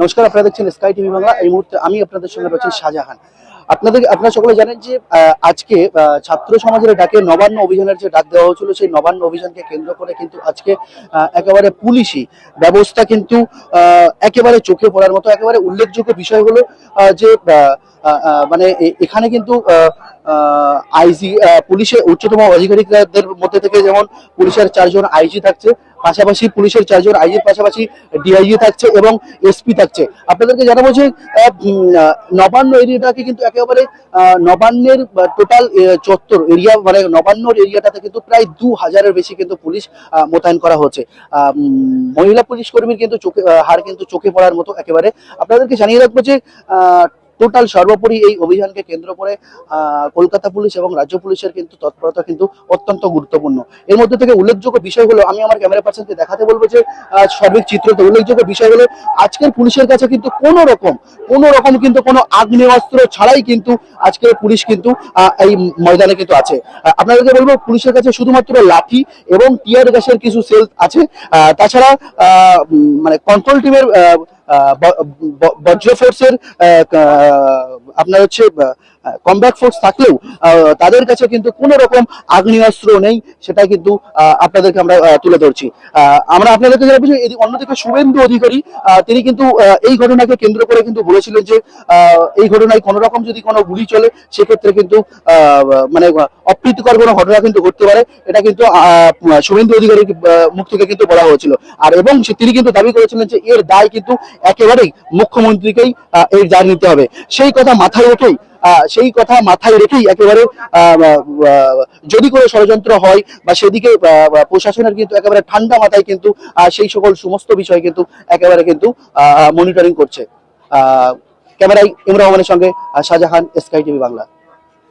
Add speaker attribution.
Speaker 1: নমস্কার, আপনারা দেখছেন স্কাই টিভি বাংলা। এই মুহূর্তে আমি আপনাদের সঙ্গে রয়েছি শাহজাহান। আপনাদের আপনারা সকলে জানেন যে আজকে ছাত্র সমাজের ডাকে নবান্ন অভিযানের যে ডাক দেওয়া হয়েছিল, সেই নবান্ন অভিযানকে কেন্দ্র করে কিন্তু আজকে একেবারে পুলিশি ব্যবস্থা কিন্তু একেবারে চোখে পড়ার মতো, একেবারে উল্লেখযোগ্য বিষয় হলো যে মানে এখানে কিন্তু আইজি পুলিশের উচ্চতম আধিকারিকদের মধ্যে থেকে যেমন পুলিশের চারজন আইজি থাকছে, পাশাপাশি পুলিশের চারজন আইজির পাশাপাশি ডিআইজি থাকছে এবং এসপি থাকছে। আপনাদেরকে জানাব যে নবান্ন এরিয়াটাকে কিন্তু একেবারে নবান্নের টোটাল চত্বর এরিয়া মানে নবান্নর এরিয়াটাতে কিন্তু প্রায় দু হাজারের বেশি কিন্তু পুলিশ মোতায়েন করা হচ্ছে। মহিলা পুলিশ কর্মীর কিন্তু চোখে হার কিন্তু চোখে পড়ার মতো একেবারে। আপনাদেরকে জানিয়ে রাখব যে টোটাল সর্বোপরি এই অভিযানকে কেন্দ্র করে কলকাতা পুলিশ এবং রাজ্য পুলিশের কিন্তু তৎপরতা কিন্তু অত্যন্ত গুরুত্বপূর্ণ। এর মধ্যে থেকে উল্লেখযোগ্য বিষয় হলো, আমি আমার ক্যামেরা পার্সনকে দেখাতে বলব যে সার্বিক চিত্রতে উল্লেখযোগ্য বিষয় হলো, আজকের পুলিশের কাছে কিন্তু কোনো রকম কোনো রকম কিন্তু কোনো আগ্নেয়াস্ত্র ছাড়াই কিন্তু আজকের পুলিশ কিন্তু এই ময়দানে কিন্তু আছে। আপনাদেরকে বলব, পুলিশের কাছে শুধুমাত্র লাঠি এবং টিয়ার গ্যাসের কিছু সেল আছে। তাছাড়া মানে কন্ট্রোল টিমের বজ্র ফোর্সের আপনার হচ্ছে কমব্যাক ফোর্স থাকলেও তাদের কাছে কিন্তু কোনো রকম আগ্নেয়াস্ত্র নেই সেটা কিন্তু আপনাদেরকে আমরা তুলে ধরছি। আমরা আপনাদেরকে জানাব যে এদিকে অন্যদিকে শুভেন্দু অধিকারী তিনি কিন্তু এই ঘটনাকে কেন্দ্র করে কিন্তু বলেছিলেন যে এই ঘটনায় কোনো রকম যদি কোনো গুলি চলে সেক্ষেত্রে কিন্তু মানে অপ্রীতিকর কোনো ঘটনা কিন্তু ঘটতে পারে। এটা কিন্তু শুভেন্দু অধিকারীর আহ, মুখ থেকে কিন্তু বলা হয়েছিল। আর এবং তিনি কিন্তু দাবি করেছিলেন যে এর দায় কিন্তু একেবারেই মুখ্যমন্ত্রীকেই এর দায় নিতে হবে। সেই কথা মাথায় রেখেই সেই কথা মাথায় রেখেই একেবারে যদি কোনো ষড়যন্ত্র হয় বা সেদিকে প্রশাসনের কিন্তু একেবারে ঠান্ডা মাথায় কিন্তু সেই সকল সমস্ত বিষয় কিন্তু একেবারে কিন্তু মনিটরিং করছে। ক্যামেরায় ইমরান রহমানের সঙ্গে শাহজাহান স্কাই টিভি বাংলা।